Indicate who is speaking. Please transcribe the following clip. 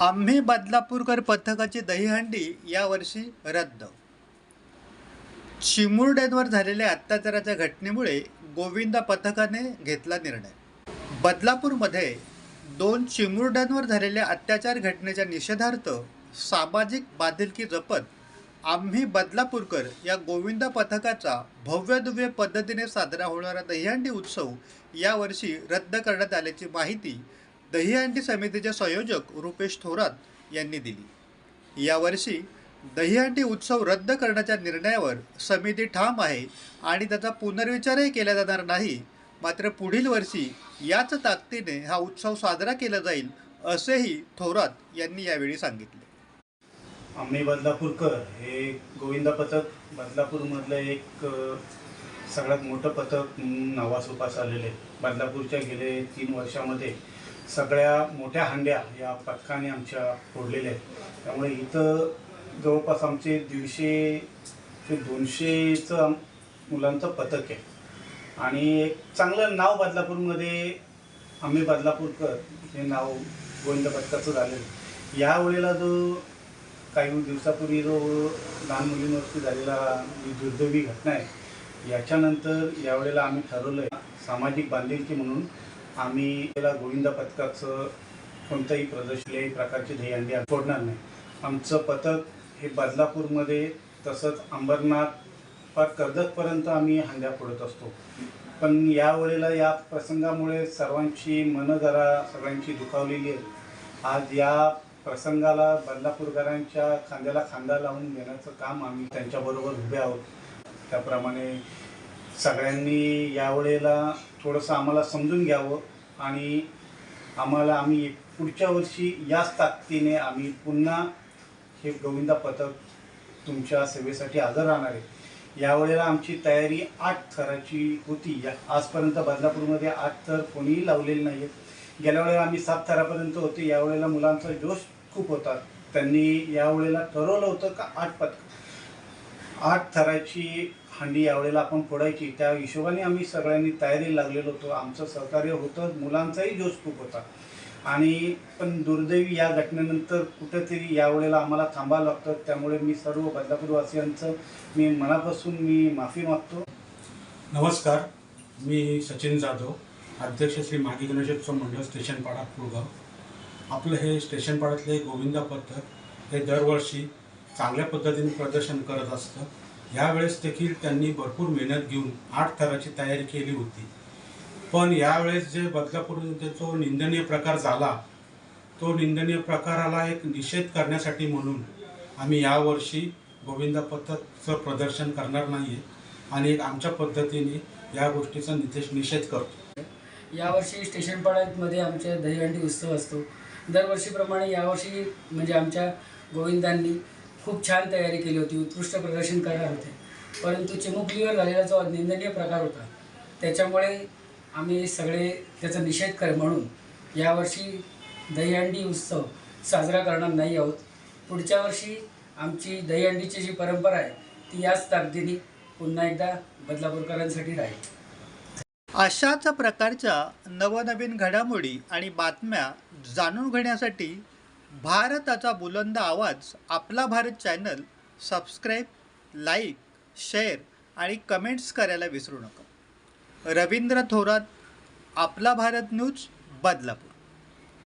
Speaker 1: आम्ही बदलापूरकर पथकाची दहीहंडी यावर्षी रद्द. चिमुरड्यांवर झालेल्या अत्याचाराच्या घटनेमुळे गोविंदा पथकाने घेतला निर्णय. बदलापूरमध्ये दोन चिमुरड्यांवर झालेल्या अत्याचार घटनेच्या निषेधार्थ सामाजिक बांधिलकी जपत आम्ही बदलापूरकर या गोविंदा पथकाचा भव्यदिव्य पद्धतीने साजरा होणारा दहीहंडी उत्सव यावर्षी रद्द करण्यात आल्याची माहिती दहीहंडी समितीचे संयोजक रुपेश थोरात यांनी दिली. यावर्षी दहीहंडी उत्सव रद्द करण्याच्या निर्णयावर समिती ठाम आहे आणि त्याचा पुनर्विचारही केला जाणार नाही. मात्र पुढील वर्षी याच ताकदीने हा उत्सव साजरा केला जाईल असेही थोरात यांनी यावेळी सांगितले.
Speaker 2: आम्ही बदलापूरकर हे गोविंदा पथक बदलापूरमधलं एक सगळ्यात मोठं पथक नावास उपास आलेले आहे. बदलापूरच्या गेले तीन वर्षामध्ये सगळ्या मोठ्या हांड्या या पथकाने आमच्या फोडलेल्या आहेत. त्यामुळे इथं जवळपास आमचे दीडशे ते दोनशेचं मुलांचं पथक आहे. आणि एक चांगलं नाव बदलापूरमध्ये आम्ही बदलापूरकर हे नाव गोविंद पथकाचं झालेलं या यावेळेला जो काही दिवसापूर्वी जो लहान मुलींवरती झालेला ही दुर्दैवी घटना आहे याच्यानंतर यावेळेला आम्ही ठरवलं आहे सामाजिक बांधिलकी म्हणून आम्ही त्याला गोविंदा पथकाचं कोणतंही प्रदर्शन प्रकारची ध्येयांडी सोडणार नाही. आमचं पथक हे बदलापूरमध्ये तसंच अंबरनाथ पार कर्जतपर्यंत आम्ही हंड्या फोडत असतो. पण यावेळेला या प्रसंगामुळे सर्वांची मनं जरा सगळ्यांची दुखावलेली आहे आज या प्रसंगाला बदलापूरकरांच्या खांद्याला खांदा लावून देण्याचं काम आम्ही त्यांच्याबरोबर उभे आहोत. त्याप्रमाणे सगळ्यांनी यावेळेला थोडंसं आम्हाला समजून घ्यावं आणि आम्हाला आम्ही पुढच्या वर्षी याच ताकदीने आम्ही पुन्हा हे गोविंदा पथक तुमच्या सेवेसाठी हजर राहणार आहे. यावेळेला आमची तयारी आठ थराची होती. या आजपर्यंत बदलापूरमध्ये आठ थर कोणीही लावलेले नाही आहेत गेल्या वेळेला आम्ही सात थरापर्यंत होते. यावेळेला मुलांचा जोश खूप होता. त्यांनी यावेळेला ठरवलं होतं का आठ पथक. आठ थराची हंडी यावेळेला आपण फोडायची. त्या हिशोबाने आम्ही सगळ्यांनी तयारी लागलेलो होतो. आमचं सहकार्य होतं. मुलांचाही जोश खूप होता. आणि पण दुर्दैवी या घटनेनंतर कुठेतरी यावेळेला आम्हाला थांबावं लागतं. त्यामुळे मी सर्व बदलापूरवासियांचं मी मनापासून मी माफी मागतो.
Speaker 3: नमस्कार. मी सचिन जाधव अध्यक्ष श्री मागी गणेशोत्सव मंडळ स्टेशनपाडा कुळगाव. आपलं हे स्टेशनपाड्यातले गोविंदा पथक हे दरवर्षी चांगल्या पद्धतीने प्रदर्शन करत असतं. यावेळेस देखील त्यांनी भरपूर मेहनत घेऊन आठ थराची तयारी केली होती. पण यावेळेस जे बदलापूर जो निंदनीय प्रकार झाला तो निंदनीय प्रकाराला एक निषेध करण्यासाठी म्हणून आम्ही यावर्षी गोविंदा पथकचं प्रदर्शन करणार नाही आहे आणि आमच्या पद्धतीने या गोष्टीचा निदेश निषेध करतो.
Speaker 4: यावर्षी स्टेशन पाड्यामध्ये आमच्या दहीहंडी उत्सव असतो. दरवर्षीप्रमाणे यावर्षी म्हणजे आमच्या गोविंदांनी खूप छान तयारी केली होती उत्कृष्ट प्रदर्शन करणार होते. परंतु चिमुकलीवर झालेला जो निंदनीय प्रकार होता त्याच्यामुळे आम्ही सगळे त्याचा निषेध कर म्हणून यावर्षी दहीहंडी उत्सव साजरा करणार नाही आहोत. पुढच्या वर्षी आमची दहीहंडीची जी परंपरा आहे ती याच ताकदीने पुन्हा एकदा बदलापूरकरांसाठी राहील.
Speaker 1: अशाच प्रकारच्या नवनवीन घडामोडी आणि बातम्या जाणून घेण्यासाठी भारताचा बुलंद आवाज आपला Bharat channel subscribe like share आणि कमेंट्स करायला विसरू नका. रवींद्र थोरात आपला भारत न्यूज बदलापूर.